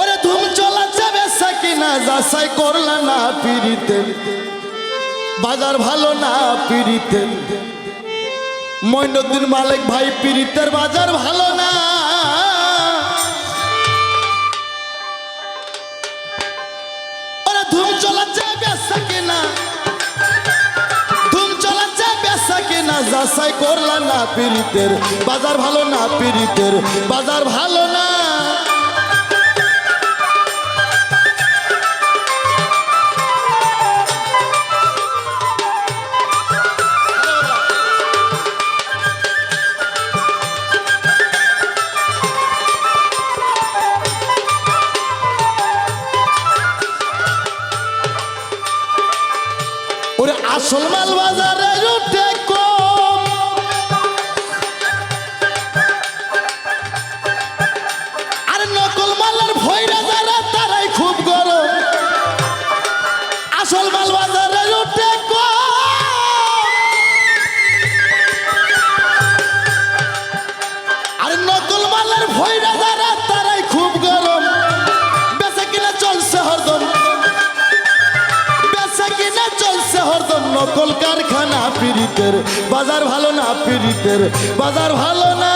ওরে ধুম চলাচ্ছে কিনা? করলা না পিড়িতে বাজার ভালো না পিড়িতে মইনুদ্দিন মালিক ভাই পিড়িতের বাজার ভালো না। যাচাই করলা না পিড়িতের? বাজার ভালো না পিড়িতের? বাজার ভালো না। আসল মাল বাজারে উঠে কম নকল কারখানা পিরিতের বাজার ভালো না পিরিতের বাজার ভালো না।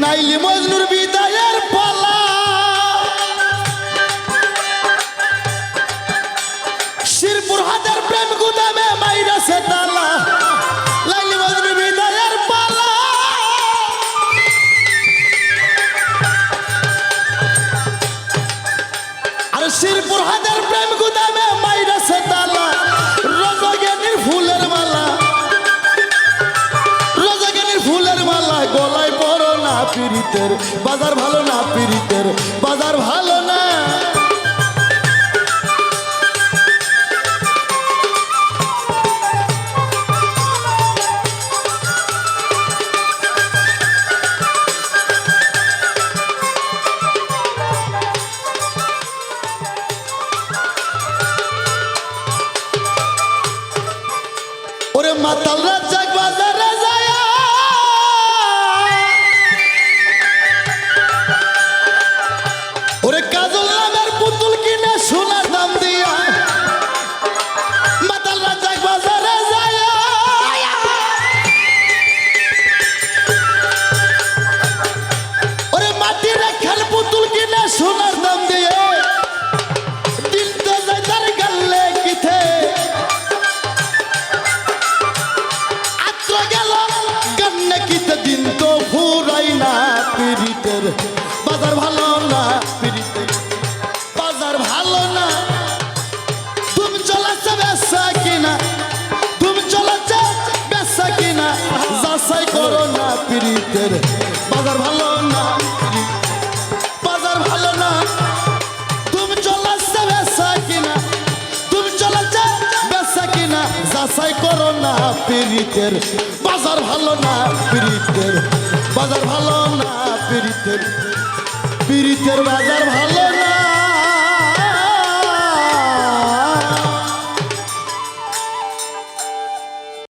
নাইলি মজনুর বিদায়ের পালা। পিরিতের বাজার ভালো না পিরিতের বাজার ভালো না। ওরে মাতাল রাজ্জাক বাজারে যায় বাজার ভালো না পিরিতের বাজার ভালো না। তুমি চলাচ্ছে বেসা কিনা তুমি চলাচ্ছে বেসা কিনা। যাচাই করো না পিরিতের বাজার ভালো না, বাজার ভালো না। তুমি চলাচ্ছে বেসা কিনা তুমি চলাচ্ছে বেসা কিনা। করো না পিরিতের বাজার ভালো না পিরিতের বাজার ভালো না পিরিতের পিরিতের বাজার ভালো